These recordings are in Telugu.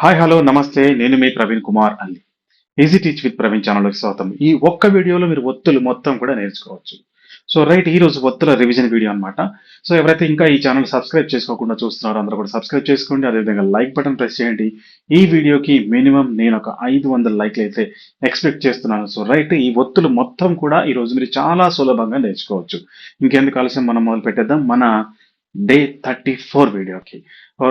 హాయ్ హలో నమస్తే. నేను మీ ప్రవీణ్ కుమార్ అల్లి ఈజీ టీచ్ విత్ ప్రవీణ్ ఛానల్కి స్వాగతం. ఈ ఒక్క వీడియోలో మీరు ఒత్తులు మొత్తం కూడా నేర్చుకోవచ్చు. సో రైట్ ఈ రోజు ఒత్తుల రివిజన్ వీడియో అనమాట సో ఎవరైతే ఇంకా ఈ ఛానల్ సబ్స్క్రైబ్ చేసుకోకుండా చూస్తున్నారో అందరూ కూడా సబ్స్క్రైబ్ చేసుకోండి. అదేవిధంగా లైక్ బటన్ ప్రెస్ చేయండి. ఈ వీడియోకి మినిమం నేను ఒక ఐదు వందల లైక్లు అయితే ఎక్స్పెక్ట్ చేస్తున్నాను. సో రైట్ ఈ ఒత్తులు మొత్తం కూడా ఈ రోజు మీరు చాలా సులభంగా నేర్చుకోవచ్చు. ఇంకెందుకు ఆలస్యం? మనం మొదలు పెట్టేద్దాం. మన డే థర్టీ ఫోర్ వీడియోకి.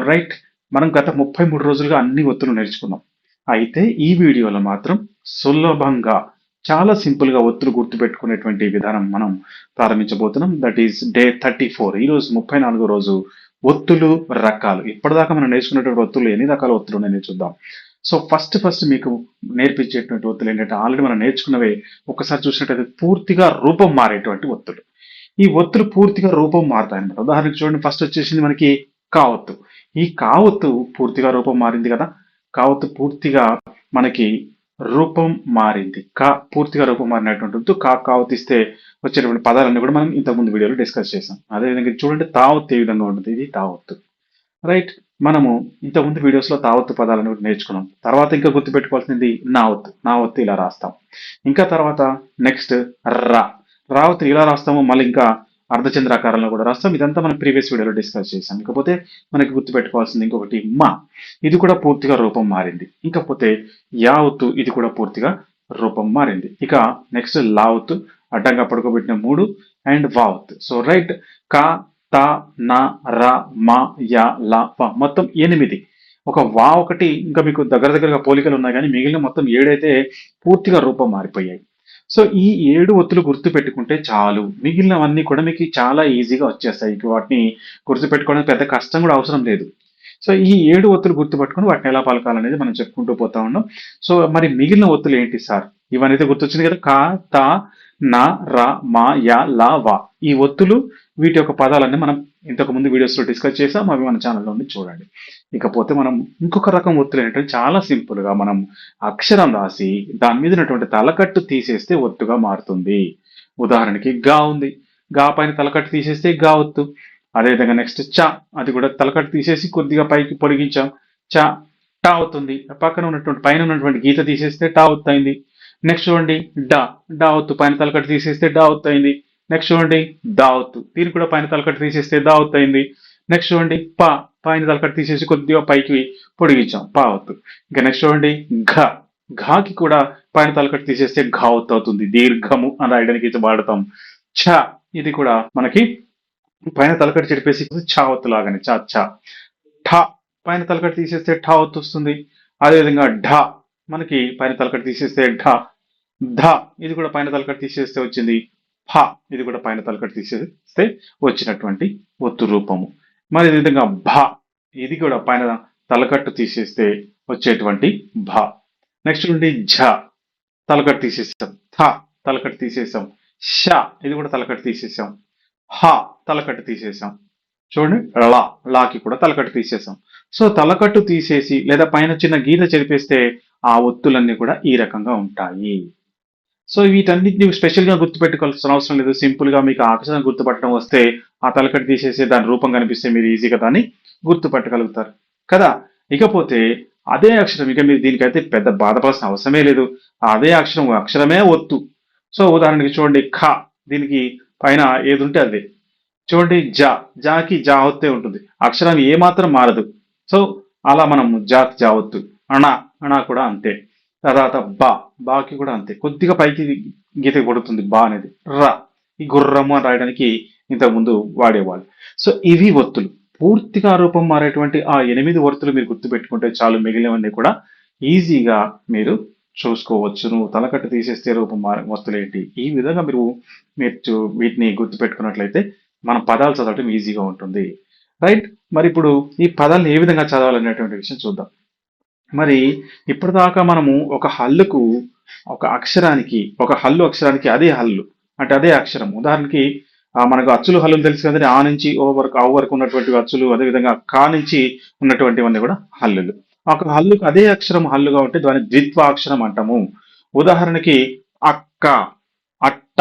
రైట్ మనం గత ముప్పై మూడు రోజులుగా అన్ని ఒత్తులు నేర్చుకున్నాం. అయితే ఈ వీడియోలో మాత్రం సులభంగా చాలా సింపుల్గా ఒత్తులు గుర్తుపెట్టుకునేటువంటి విధానం మనం ప్రారంభించబోతున్నాం. That is day thirty four ఈరోజు ముప్పై నాలుగో రోజు ఒత్తులు రకాలు. ఇప్పటిదాకా మనం నేర్చుకున్నటువంటి ఒత్తులు ఎన్ని రకాల ఒత్తులు ఉన్నాయని చూద్దాం. సో ఫస్ట్ ఫస్ట్ మీకు నేర్పించేటువంటి ఒత్తులు ఏంటంటే ఆల్రెడీ మనం నేర్చుకున్నవే ఒకసారి చూసినట్టయితే పూర్తిగా రూపం మారేటువంటి ఒత్తులు. ఈ ఒత్తులు పూర్తిగా రూపం మారుతాయి అనమాట ఉదాహరణకు చూడండి ఫస్ట్ వచ్చేసింది మనకి కావత్తు ఈ కావత్తు పూర్తిగా రూపం మారింది కదా? కావత్తు పూర్తిగా మనకి రూపం మారింది. కా పూర్తిగా రూపం మారినటువంటి కా కావతిస్తే వచ్చేటువంటి పదాలన్నీ కూడా మనం ఇంతకుముందు వీడియోలో డిస్కస్ చేసాం అదేవిధంగా చూడండి తావత్తు ఏ విధంగా ఉంటుంది? ఇది తావత్తు. రైట్. మనము ఇంతకుముందు వీడియోస్లో తావత్తు పదాలను కూడా నేర్చుకున్నాం. తర్వాత ఇంకా గుర్తుపెట్టుకోవాల్సింది నావత్తు. నావత్తు ఇలా రాస్తాం. ఇంకా తర్వాత నెక్స్ట్ రా. రావత్తు ఇలా రాస్తాము మళ్ళీ ఇంకా అర్ధచంద్రాకారంలో కూడా రాస్తాం. ఇదంతా మనం ప్రీవియస్ వీడియోలో డిస్కస్ చేసాం ఇకపోతే మనకి గుర్తుపెట్టుకోవాల్సింది ఇంకొకటి మా. ఇది కూడా పూర్తిగా రూపం మారింది. ఇంకపోతే యావత్తు ఇది కూడా పూర్తిగా రూపం మారింది. ఇక నెక్స్ట్ లావత్ అడ్డంగా పడుకోబెట్టిన మూడు అండ్ వావత్ సో రైట్ కా తా నా రా మా యా లా ప మొత్తం ఎనిమిది. ఒక వా ఒకటి ఇంకా మీకు దగ్గర దగ్గరగా పోలికలు ఉన్నాయి కానీ మిగిలిన మొత్తం ఏడైతే పూర్తిగా రూపం మారిపోయాయి. సో ఈ ఏడు ఒత్తులు గుర్తు పెట్టుకుంటే చాలు. మిగిలినవన్నీ కూడా మీకు చాలా ఈజీగా వచ్చేస్తాయి. వాటిని గుర్తు పెట్టుకోవడం పెద్ద కష్టం కూడా అవసరం లేదు. సో ఈ ఏడు ఒత్తులు గుర్తుపట్టుకుని వాటిని ఎలా పలకాలనేది మనం చెప్పుకుంటూ పోతా ఉన్నాం. సో మరి మిగిలిన ఒత్తులు ఏంటి సార్? ఇవన్నీ గుర్తొచ్చింది కదా. కా తా నా రా మా యా లా వా. ఈ ఒత్తులు వీటి యొక్క పదాలన్నీ మనం ఇంతకు ముందు డిస్కస్ చేసాం అవి మన ఛానల్లో చూడండి. ఇకపోతే మనం ఇంకొక రకం ఒత్తులు ఏంటంటే చాలా సింపుల్గా మనం అక్షరం రాసి దాని మీద ఉన్నటువంటి తలకట్టు తీసేస్తే ఒత్తుగా మారుతుంది. ఉదాహరణకి గా ఉంది. గా పైన తలకట్టు తీసేస్తే గా ఒత్తు. అదేవిధంగా నెక్స్ట్ చ అది కూడా తలకట్టు తీసేసి కొద్దిగా పైకి పొడిగించాం. చ టా అవుతుంది పక్కన ఉన్నటువంటి పైన ఉన్నటువంటి గీత తీసేస్తే టా ఒత్తు అయింది నెక్స్ట్ చూడండి డా డా ఒత్తు. పైన తలకట్టు తీసేస్తే డా ఒత్తు అయింది నెక్స్ట్ చూడండి దావత్. దీనికి కూడా పైన తలకట్టు తీసేస్తే దావత్ అయింది. నెక్స్ట్ చూడండి పా. పైన తలకట్టు తీసేసి కొద్దిగా పైకి పొడిగించాం. పావత్. ఇంకా నెక్స్ట్ చూడండి ఘ. ఘాకి కూడా పైన తలకట్టు తీసేస్తే ఘా అవుతుంది. దీర్ఘము అని రాయడానికి ఇది వాడతాం. ఛ. ఇది కూడా మనకి పైన తలకట్టు చెడిపేసి ఛావత్ లాగానే చా ఛా. ఠా. పైన తలకట్టు తీసేస్తే ఠావత్ వస్తుంది. అదేవిధంగా ఢా. మనకి పైన తలకట్టు తీసేస్తే ఢా. ధ. ఇది కూడా పైన తలకట్టు తీసేస్తే వచ్చింది. ఫ ఇది కూడా పైన తలకట్టు తీసేస్తే వచ్చినటువంటి ఒత్తు రూపము. మరి ఈ విధంగా భ ఇది కూడా పైన తలకట్టు తీసేస్తే వచ్చేటువంటి భ. నెక్స్ట్ నుండి ఝ తలకట్టు తీసేసాం. థ తలకట్టు తీసేసాం. ష ఇది కూడా తలకట్టు తీసేసాం. హ తలకట్టు తీసేసాం. చూడండి లా లాకి కూడా తలకట్టు తీసేసాం. సో తలకట్టు తీసేసి లేదా పైన చిన్న గీత చెరిపేస్తే ఆ ఒత్తులన్నీ కూడా ఈ రకంగా ఉంటాయి. సో వీటన్నిటిని స్పెషల్గా గుర్తుపెట్టుకోవాల్సిన అవసరం లేదు. సింపుల్గా మీకు ఆ గుర్తుపట్టడం వస్తే ఆ తలకట్టు తీసేసి దాని రూపం కనిపిస్తే మీరు ఈజీగా దాన్ని గుర్తుపట్టగలుగుతారు. కదా? ఇకపోతే అదే అక్షరం ఇక మీరు దీనికైతే పెద్ద బాధపడాల్సిన అవసరమే లేదు. అదే అక్షరం అక్షరమే ఒత్తు. సో ఉదాహరణకి చూడండి ఖ దీనికి పైన ఏది ఉంటే అదే. చూడండి జా జాకి జా ఒత్తే ఉంటుంది. అక్షరం ఏమాత్రం మారదు. సో అలా మనం జాకి జా ఒత్తు. అణ అణ కూడా అంతే. తర్వాత బా బాకి కూడా అంతే. కొద్దిగా పైకి గీత కొడుతుంది బా అనేది. రా. ఈ గుర్రము అని రాయడానికి ఇంతకుముందు వాడేవాళ్ళు. సో ఇవి ఒత్తులు. పూర్తిగా రూపం మారేటువంటి ఆ ఎనిమిది ఒత్తులు మీరు గుర్తుపెట్టుకుంటే చాలు మిగిలినవన్నీ కూడా ఈజీగా మీరు చూసుకోవచ్చును. తలకట్టు తీసేస్తే రూపం మారే వస్తువులు ఏంటి ఈ విధంగా మీరు మీరు చూ- వీటిని గుర్తుపెట్టుకున్నట్లయితే మన పదాలు చదవటం ఈజీగా ఉంటుంది. రైట్? మరి ఇప్పుడు ఈ పదాలను ఏ విధంగా చదవాలనేటువంటి విషయం చూద్దాం. మరి ఇప్పటిదాకా మనము ఒక హల్లుకు ఒక అక్షరానికి ఒక హల్లు అక్షరానికి అదే హల్లు అంటే అదే అక్షరం. ఉదాహరణకి మనకు అచ్చులు హల్లులు తెలుసు కదండి ఆ నుంచి ఓ వరకు ఓ వరకు ఉన్నటువంటి అచ్చులు అదేవిధంగా కా నుంచి ఉన్నటువంటివన్నీ కూడా హల్లులు. ఒక హల్లుకు అదే అక్షరం హల్లుగా ఉంటే దాన్ని ద్విత్వాక్షరం అంటాము. ఉదాహరణకి అక్క అట్ట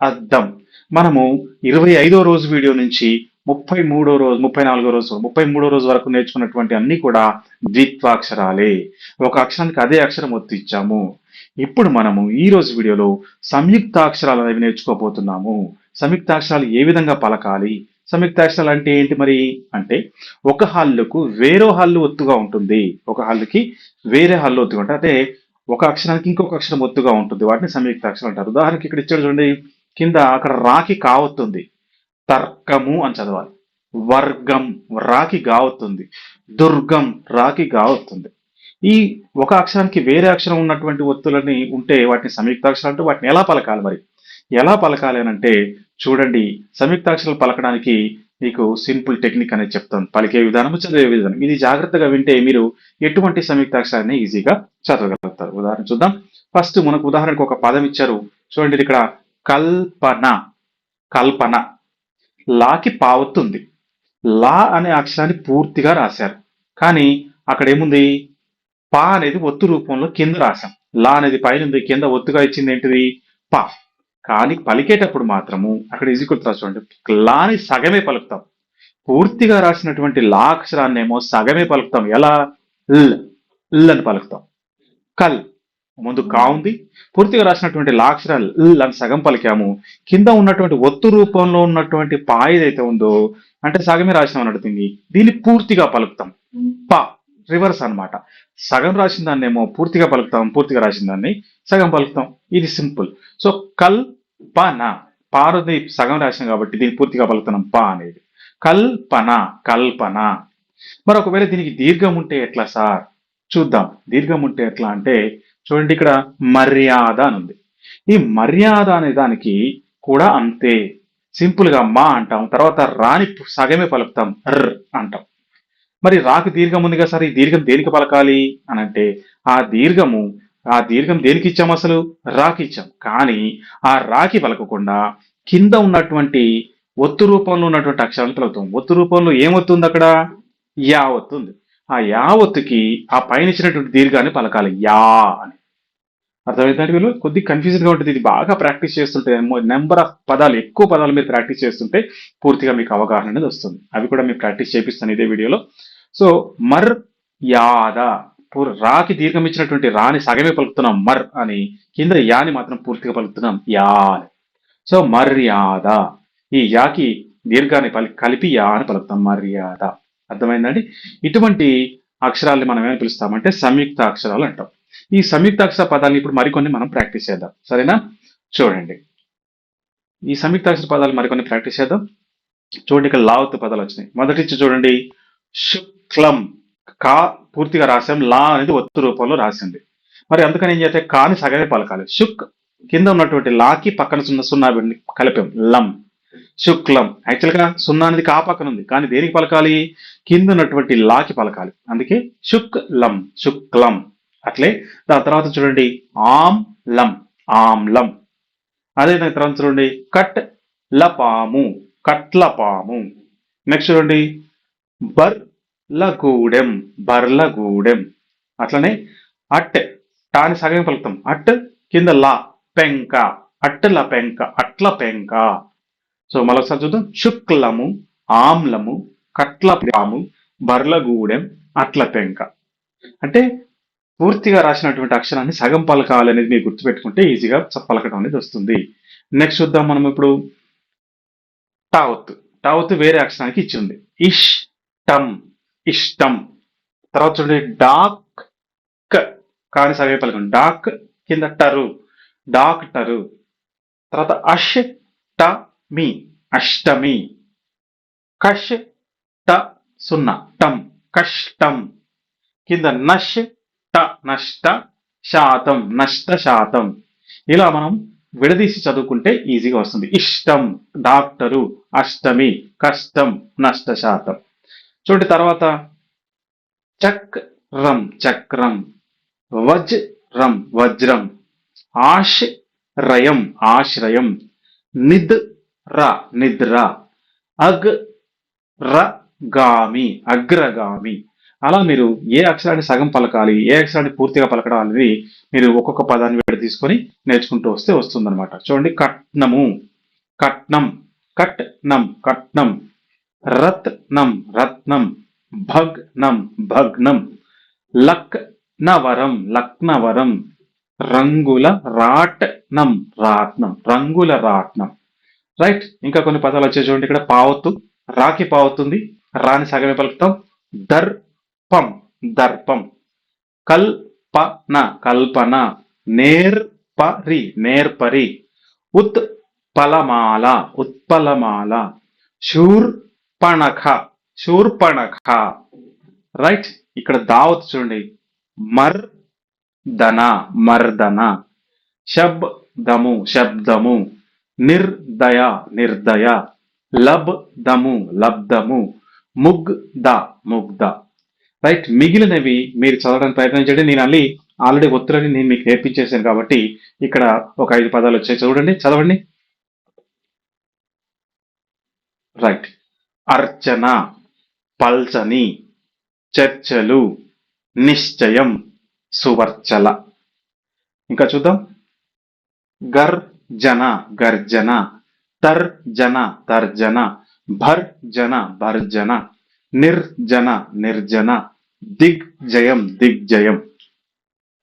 అద్దం. మనము ఇరవై ఐదో రోజు వీడియో నుంచి ముప్పై మూడో రోజు ముప్పై నాలుగో రోజు ముప్పై మూడో రోజు వరకు నేర్చుకున్నటువంటి అన్ని కూడా ద్విత్వాక్షరాలే. ఒక అక్షరానికి అదే అక్షరం ఒత్తు ఇచ్చాము. ఇప్పుడు మనము ఈ రోజు వీడియోలో సంయుక్తాక్షరాలు అనేవి నేర్చుకోబోతున్నాము. సంయుక్తాక్షరాలు ఏ విధంగా పలకాలి? సంయుక్తాక్షరాలు అంటే ఏంటి మరి? అంటే ఒక హల్లుకు వేరే హల్లు ఒత్తుగా ఉంటుంది. ఒక హల్లుకి వేరే హల్లు ఒత్తుగా ఉంటుంది. అంటే ఒక అక్షరానికి ఇంకొక అక్షరం ఒత్తుగా ఉంటుంది. వాటిని సంయుక్తాక్షరాలు అంటారు. ఉదాహరణకి ఇక్కడ ఇచ్చాడు చూడండి. కింద అక్కడ రాకి కావస్తుంది తర్కము అని చదవాలి. వర్గం రాకి గావుతుంది. దుర్గం రాకి గావుతుంది. ఈ ఒక అక్షరానికి వేరే అక్షరం ఉన్నటువంటి ఒత్తులని ఉంటే వాటిని సంయుక్తాక్షరాలు అంటే వాటిని ఎలా పలకాలి మరి? ఎలా పలకాలి అని అంటే చూడండి సంయుక్తాక్షరాలు పలకడానికి మీకు సింపుల్ టెక్నిక్ అనేది చెప్తాను. పలికే విధానం చదివే విధానం. ఇది జాగ్రత్తగా వింటే మీరు ఎటువంటి సంయుక్తాక్షరాన్ని ఈజీగా చదవగలుగుతారు. ఉదాహరణ చూద్దాం. ఫస్ట్ మనకు ఉదాహరణకు ఒక పదం ఇచ్చారు. చూడండి ఇది ఇక్కడ కల్పన. కల్పన. లాకి పావతుంది. లా అనే అక్షరాన్ని పూర్తిగా రాశారు. కానీ అక్కడ ఏముంది పా అనేది ఒత్తు రూపంలో కింద రాశాం. లా అనేది పైన ఉంది కింద ఒత్తుగా ఇచ్చింది ఏంటిది పా. కానీ పలికేటప్పుడు మాత్రము అక్కడ ఈజీకొట్టు రాసి చూడండి లాని సగమే పలుకుతాం. పూర్తిగా రాసినటువంటి లా అక్షరాన్ని ఏమో సగమే పలుకుతాం. ఎలా? ల్. ల్ అని పలుకుతాం. కల్. ముందు కా ఉంది? పూర్తిగా రాసినటువంటి లాక్షరాలు ల్ అని సగం పలికాము. కింద ఉన్నటువంటి ఒత్తు రూపంలో ఉన్నటువంటి పా ఏదైతే ఉందో అంటే సగమే రాసినాం అన్నట్టుంది దీన్ని పూర్తిగా పలుకుతాం. పా రివర్స్ అన్నమాట. సగం రాసిన దాన్ని ఏమో పూర్తిగా పలుకుతాం పూర్తిగా రాసిన దాన్ని సగం పలుకుతాం. ఇది సింపుల్. సో కల్ పన పారుది సగం రాసినాం కాబట్టి దీన్ని పూర్తిగా పలుకుతున్నాం. పా అనేది. కల్పన కల్పన మరి ఒకవేళ దీనికి దీర్ఘం ఉంటే ఎట్లా సార్? చూద్దాం. దీర్ఘం ఉంటే ఎట్లా అంటే చూడండి ఇక్కడ మర్యాద అని ఉంది. ఈ మర్యాద అనే దానికి కూడా అంతే. సింపుల్గా మా అంటాం తర్వాత రాని సగమే పలుకుతాం ర్ అంటాం. మరి రాకు దీర్ఘం ఉంది కదా సార్ ఈ దీర్ఘం దేనికి పలకాలి అని అంటే ఆ దీర్ఘము ఆ దీర్ఘం దేనికి ఇచ్చాం అసలు? రాకి ఇచ్చాం. కానీ ఆ రాకి పలకకుండా కింద ఉన్నటువంటి ఒత్తు రూపంలో ఉన్నటువంటి అక్షరాలు పలుకుతాం ఒత్తు రూపంలో ఏమొత్తుంది అక్కడ? యా ఒత్తుంది ఆ యా ఒత్తుకి ఆ పైన ఇచ్చినటువంటి దీర్ఘాన్ని పలకాలి. యా అని. అర్థమైందంటే వీళ్ళు కొద్దిగా కన్ఫ్యూజన్గా ఉంటుంది. ఇది బాగా ప్రాక్టీస్ చేస్తుంటే నెంబర్ ఆఫ్ పదాలు ఎక్కువ పదాలు మీరు ప్రాక్టీస్ చేస్తుంటే పూర్తిగా మీకు అవగాహన అనేది వస్తుంది. అవి కూడా మీకు ప్రాక్టీస్ చేపిస్తాను ఇదే వీడియోలో సో మర్ యాద. రాకి దీర్ఘం ఇచ్చినటువంటి రాని సగమే పలుకుతున్నాం. మర్ అని. కింద యాని మాత్రం పూర్తిగా పలుకుతున్నాం. యా అని. సో మర్యాద. ఈ యాకి దీర్ఘాన్ని పలి కలిపి యా అని పలుకుతాం. మర్యాద. అర్థమైందండి? ఇటువంటి అక్షరాల్ని మనం ఏమని పిలుస్తామంటే సంయుక్త అక్షరాలు అంటాం. ఈ సంయుక్త అక్షర పదాలను ఇప్పుడు మరికొన్ని మనం ప్రాక్టీస్ చేద్దాం. సరేనా? చూడండి. ఈ సంయుక్త అక్షర పదాలు మరికొన్ని ప్రాక్టీస్ చేద్దాం. చూడండి ఇక్కడ లావత్ పదాలు వచ్చినాయి. మొదటి చూడండి. శుక్లం. కా పూర్తిగా రాసాం. లా అనేది ఒత్తు రూపంలో రాసింది. మరి అందుకని ఏం చేస్తే కాని సగమే పలకాలి. శుక్ కింద ఉన్నటువంటి లాకి పక్కన సున్నా సున్నా కలిపాం. లం. శుక్లం. యాక్చువల్గా సున్నా అనేది కా పక్కన ఉంది. కానీ దేనికి పలకాలి? కింద ఉన్నటువంటి లాకి పలకాలి. అందుకే శుక్లం. శుక్లం. అట్లే దాని తర్వాత చూడండి. ఆమ్ లం. ఆమ్లం అదే దాని తర్వాత చూడండి. కట్ లపాము కట్లపాము నెక్స్ట్ చూడండి. బర్ లగూడెం బర్లగూడెం అట్లనే అట్. టాని సగం పలుకుతాం. అట్ కింద లా. పెంక. అట్ల పెంక. అట్ల పెంక. సో మరొకసారి చూద్దాం. శుక్లము ఆమ్లము కట్లపాము బర్లగూడెం అట్ల పెంక అంటే పూర్తిగా రాసినటువంటి అక్షరాన్ని సగం పలకాలి అనేది మీరు గుర్తుపెట్టుకుంటే ఈజీగా పలకడం అనేది వస్తుంది. నెక్స్ట్ చూద్దాం మనం ఇప్పుడు. టావత్. టావత్ వేరే అక్షరానికి ఇచ్చింది ఇష్టం. ఇష్టం. తర్వాత చూడండి. డాక్. కానీ సగం పలకం డాక్ కింద టరు. డాక్టరు. తర్వాత అష్ ట మీ అష్టమి. కష్ ట సున్నా టం కష్టం. కింద నష్ ట నష్ట శాతం. నష్ట శాతం. ఇలా మనం విడదీసి చదువుకుంటే ఈజీగా వస్తుంది. ఇష్టం డాక్టరు అష్టమి కష్టం నష్ట శాతం. చూడండి తర్వాత చక్రం చక్రం. వజ్రం వజ్రం. ఆశ్రయం ఆశ్రయం. ర నిద్ర. నిద్ర అగ్రగామి అగ్రగామి. అలా మీరు ఏ అక్షరాన్ని సగం పలకాలి ఏ అక్షరాన్ని పూర్తిగా పలకడం అనేది మీరు ఒక్కొక్క పదాన్ని వేడి తీసుకొని నేర్చుకుంటూ వస్తే వస్తుందన్నమాట. చూడండి కట్నము. కట్నం. కట్నం. కట్నం. రత్నం. రత్నం. భగ్నం. భగ్నం. లక్నవరం. లక్నవరం. రంగుల రాట్నం. రాట్నం. రంగుల రాట్నం. రైట్ ఇంకా కొన్ని పదాలు వచ్చే చూడండి. ఇక్కడ పావత్తు రాకి పావుతుంది రాని సగమే పలుకుతాం. దర్పం దర్పం. కల్పన కల్పన. నేర్పరి నేర్పరి. ఉత్పలమాల ఉత్పలమాల. శూర్పణఖ శూర్పణఖ. రైట్ ఇక్కడ దావత్ చూడండి. మర్దన మర్దన. శబ్దము శబ్దము. నిర్దయ నిర్దయ. లబ్దము లబ్దము ముగ్ధ ముగ్ధ రైట్ మిగిలినవి మీరు చదవడానికి ప్రయత్నించండి నేను అల్లి ఆల్రెడీ ఒత్తులని నేను మీకు నేర్పించేశాను కాబట్టి ఇక్కడ ఒక ఐదు పదాలు వచ్చాయి. చూడండి చదవండి. రైట్ అర్చన పల్చని చర్చలు నిశ్చయం సువర్చల. ఇంకా చూద్దాం. గర్జన గర్జన తర్జన తర్జన భర్జన భర్జన నిర్జన నిర్జన దిగ్జయం దిగ్జయం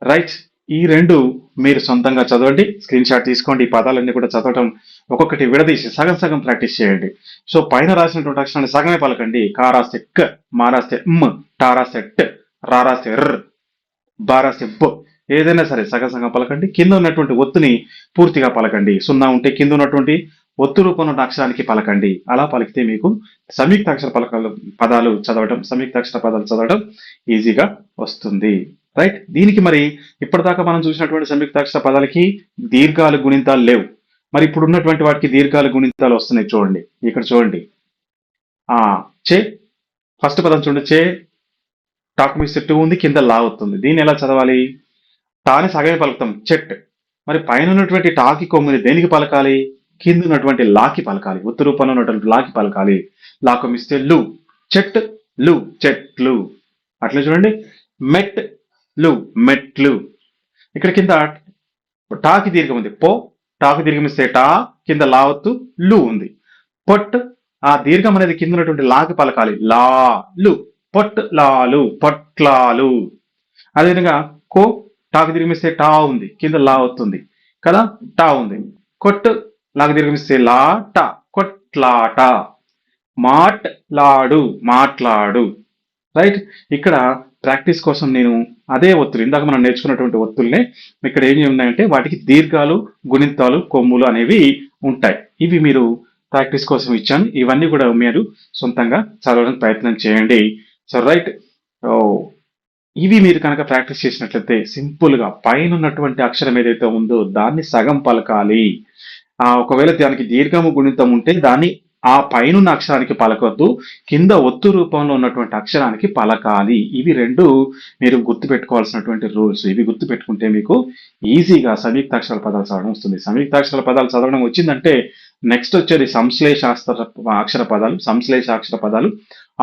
రైట్ ఈ రెండు మీరు సొంతంగా చదవండి స్క్రీన్ షాట్ తీసుకోండి ఈ పదాలన్నీ కూడా చదవటం ఒక్కొక్కటి విడదీసి సగం సగం ప్రాక్టీస్ చేయండి. సో పైన రాసినటువంటి అక్షరాన్ని సగమే పలకండి. కా రాస్తే క్ మా రాస్తే మ్ టా రాస్తే ట్ రా రాస్తే ర్ బా రాస్తే బ్. ఏదైనా సరే సగం సగం పలకండి. కింద ఉన్నటువంటి ఒత్తుని పూర్తిగా పలకండి. సున్నా ఉంటే కింద ఉన్నటువంటి ఒత్తు రూపంలో ఉన్న అక్షరానికి పలకండి. అలా పలికితే మీకు సంయుక్తాక్షర పలకాలు పదాలు చదవడం సంయుక్తాక్షర పదాలు చదవడం ఈజీగా వస్తుంది. రైట్ దీనికి మరి ఇప్పటిదాకా మనం చూసినటువంటి సంయుక్తాక్షర పదాలకి దీర్ఘాలు గుణింతాలు లేవు. మరి ఇప్పుడు ఉన్నటువంటి వాటికి దీర్ఘాలు గుణింతాలు వస్తున్నాయి చూడండి. ఇక్కడ చూడండి. ఆ చే ఫస్ట్ పదం చూడండి. చే టాక్ మీ సెట్ ఉంది కింద లా వస్తుంది. దీన్ని ఎలా చదవాలి? టాని సగమే పలుకుతాం. చెట్. మరి పైన ఉన్నటువంటి టాకి కొమ్ముని దేనికి పలకాలి? కింద ఉన్నటువంటి లాకి పలకాలి. ఉత్తర రూపంలో ఉన్నటువంటి లాకి పలకాలి లా. కొమ్మిస్తే లు. చెట్లు. చెట్లు అట్లా చూడండి. మెట్లు. మెట్లు ఇక్కడ కింద టాకి దీర్ఘం ఉంది. పో. టాకి దీర్ఘం ఇస్తే టా. కింద లావత్తు లు ఉంది. పొట్. ఆ దీర్ఘం అనేది కింద ఉన్నటువంటి లాకి పలకాలి. లా లు. పొట్ లాలు. పొట్లాలు. అదేవిధంగా కో. టాకు తిరిగిస్తే టా ఉంది కింద లా వస్తుంది. కదా? టా ఉంది. కొట్టు లాగ తిరిగిస్తే లా టా. కొట్లాట. మాట్లాడు మాట్లాడు. రైట్ ఇక్కడ ప్రాక్టీస్ కోసం నేను అదే ఒత్తులు ఇందాక మనం నేర్చుకున్నటువంటి ఒత్తుల్నే ఇక్కడ ఏమి ఉన్నాయంటే వాటికి దీర్ఘాలు గుణింతాలు కొమ్ములు అనేవి ఉంటాయి. ఇవి మీరు ప్రాక్టీస్ కోసం ఇచ్చాను. ఇవన్నీ కూడా మీరు సొంతంగా చదవడానికి ప్రయత్నం చేయండి. సో రైట్ oh, ఇవి మీరు కనుక ప్రాక్టీస్ చేసినట్లయితే సింపుల్గా పైన ఉన్నటువంటి అక్షరం ఏదైతే ఉందో దాన్ని సగం పలకాలి. ఆ ఒకవేళ దానికి దీర్ఘము గుణితం ఉంటే దాన్ని ఆ పైనున్న అక్షరానికి పలకొద్దు కింద ఒత్తు రూపంలో ఉన్నటువంటి అక్షరానికి పలకాలి. ఇవి రెండు మీరు గుర్తుపెట్టుకోవాల్సినటువంటి రూల్స్. ఇవి గుర్తుపెట్టుకుంటే మీకు ఈజీగా సంయుక్తాక్షరాల పదాలు చదవడం వస్తుంది. సంయుక్తాక్షరాల పదాలు చదవడం వచ్చిందంటే నెక్స్ట్ వచ్చేది సంశ్లేషాస్త్ర అక్షర పదాలు సంశ్లేషాక్షర పదాలు.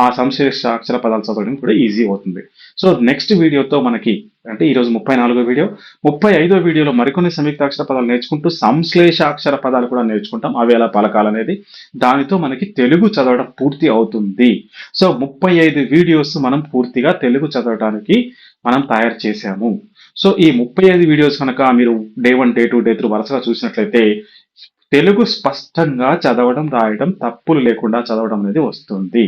ఆ సంశ్లేష అక్షర పదాలు చదవడం కూడా ఈజీ అవుతుంది. సో నెక్స్ట్ వీడియోతో మనకి అంటే ఈరోజు ముప్పై నాలుగో వీడియో ముప్పై ఐదో వీడియోలో మరికొన్ని సంయుక్త అక్షర పదాలు నేర్చుకుంటూ సంశ్లేష అక్షర పదాలు కూడా నేర్చుకుంటాం. అవి ఎలా పలకాలనేది దానితో మనకి తెలుగు చదవడం పూర్తి అవుతుంది. సో ముప్పై ఐదు వీడియోస్ మనం పూర్తిగా తెలుగు చదవడానికి మనం తయారు చేశాము. సో ఈ ముప్పై ఐదు వీడియోస్ కనుక మీరు day one day two day through వరుసగా చూసినట్లయితే తెలుగు స్పష్టంగా చదవడం రాయడం తప్పులు లేకుండా చదవడం అనేది వస్తుంది.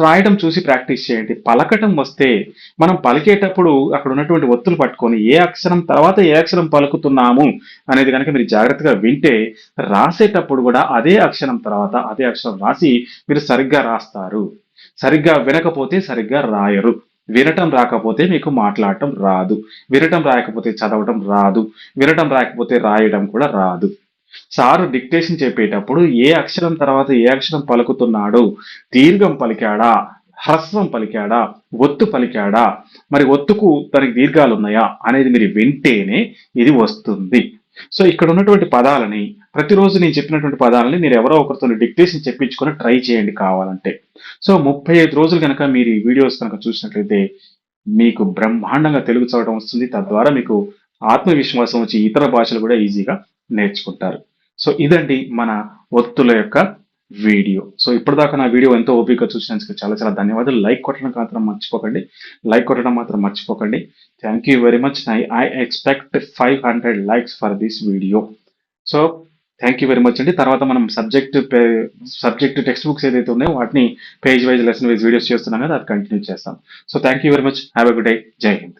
రాయడం చూసి ప్రాక్టీస్ చేయండి. పలకటం వస్తే మనం పలికేటప్పుడు అక్కడ ఉన్నటువంటి ఒత్తులు పట్టుకొని ఏ అక్షరం తర్వాత ఏ అక్షరం పలుకుతున్నాము అనేది కనుక మీరు జాగ్రత్తగా వింటే రాసేటప్పుడు కూడా అదే అక్షరం తర్వాత అదే అక్షరం రాసి మీరు సరిగ్గా రాస్తారు. సరిగ్గా వినకపోతే సరిగ్గా రాయరు. వినటం రాకపోతే మీకు మాట్లాడటం రాదు. వినటం రాకపోతే చదవటం రాదు. వినటం రాకపోతే రాయడం కూడా రాదు. సారు డిక్టేషన్ చెప్పేటప్పుడు ఏ అక్షరం తర్వాత ఏ అక్షరం పలుకుతున్నాడు? దీర్ఘం పలికాడా? హ్రస్వం పలికాడా? ఒత్తు పలికాడా? మరి ఒత్తుకు తనకి దీర్ఘాలు ఉన్నాయా? అనేది మీరు వింటేనే ఇది వస్తుంది. సో ఇక్కడ ఉన్నటువంటి పదాలని ప్రతిరోజు నేను చెప్పినటువంటి పదాలని మీరు ఎవరో ఒకరితో డిక్టేషన్ చెప్పించుకొని ట్రై చేయండి కావాలంటే. సో ముప్పై ఐదు రోజులు కనుక మీరు ఈ వీడియోస్ కనుక చూసినట్లయితే మీకు బ్రహ్మాండంగా తెలుగు చదవడం వస్తుంది. తద్వారా మీకు ఆత్మవిశ్వాసం వచ్చి ఇతర భాషలు కూడా ఈజీగా నేర్చుకుంటారు. సో ఇదండి మన ఒత్తుల యొక్క వీడియో. సో ఇప్పటిదాకా నా వీడియో ఎంతో ఓపిక చూసినందుకు చాలా చాలా ధన్యవాదాలు. లైక్ కొట్టడం మాత్రం మర్చిపోకండి. లైక్ కొట్టడం మాత్రం మర్చిపోకండి. Thank you very much I I expect five hundred likes for this video so thank you very much అండి. తర్వాత మనం సబ్జెక్ట్ సబ్జెక్ట్ టెక్స్ట్ బుక్స్ ఏదైతే ఉన్నాయో వాటిని page wise lesson wise videos చేస్తున్నాం కదా అది కంటిన్యూ చేస్తాం. So thank you very much have a good day Jai Hind